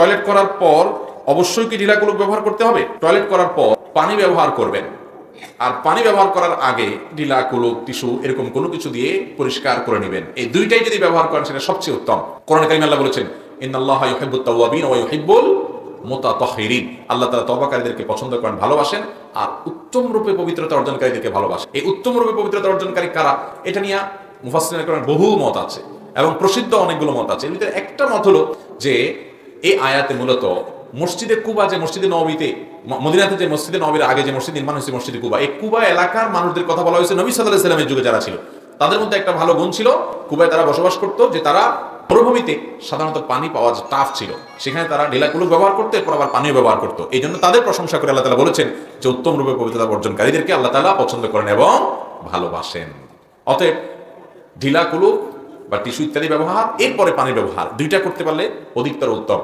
Toilet করার পর অবশ্যই কি ঢিলা কুলুক ব্যবহার করতে হবে? টয়লেট করার পর পানি ব্যবহার করবেন। আর পানি ব্যবহার করার আগে ঢিলা কুলুক টিস্যু এরকম কোনো কিছু দিয়ে পরিষ্কার করে নেবেন। এই দুইটাই যদি ব্যবহার করেন, সেটা সবচেয়ে উত্তম। কোরআন কারিম আল্লাহ বলেছেন, ইন্নাল্লাহ ইউহিব্বুত তাওয়াবিন ওয়া ইউহিব্বুল মুতাতাহহিরিন আল্লাহ তাআলা তওবাকারীদেরকে পছন্দ করেন, ভালোবাসেন, আর উত্তম রূপে পবিত্রতা অর্জনকারীদেরকে ভালোবাসেন। এই উত্তম রূপে পবিত্রতা অর্জনকারী কারা? এটা নিয়ে মুফাসসিরিনের করেন বহু মত আছে এবং প্রসিদ্ধ অনেকগুলো মত আছে। এর একটা মত হলো যে এই আয়াতে মূলত মসজিদে কুবা যে মসজিদে নবীতে মদিনাতে যে মসজিদে নবীর আগে যে মসজিদ, নির্মাণ হয়েছে মসজিদে কুবা, এই কুবা এলাকার মানুষদের কথা বলা হয়েছে নবী সাল্লাহ সাল্লামের যুগে যারা ছিল। তাদের মধ্যে একটা ভালো গুণ ছিল, কুবায় তারা বসবাস করতো, যে তারা মরুভূমিতে সাধারণত পানি পাওয়া টাফ ছিল। সেখানে তারা ঢেলাকুলুক ব্যবহার করতো, এরপর আবার পানিও ব্যবহার করতো। এই জন্য তাদের প্রশংসা করে আল্লাহ তালা বলেছেন যে, উত্তম রূপে পবিত্রতা অর্জনকারীদেরকে আল্লাহ তালা পছন্দ করেন এবং ভালোবাসেন। অতএব ঢিলা কুলুক বা টিস্যু ইত্যাদি ব্যবহার, এরপরে পানির ব্যবহার, দুইটা করতে পারলে অধিকতর উত্তম।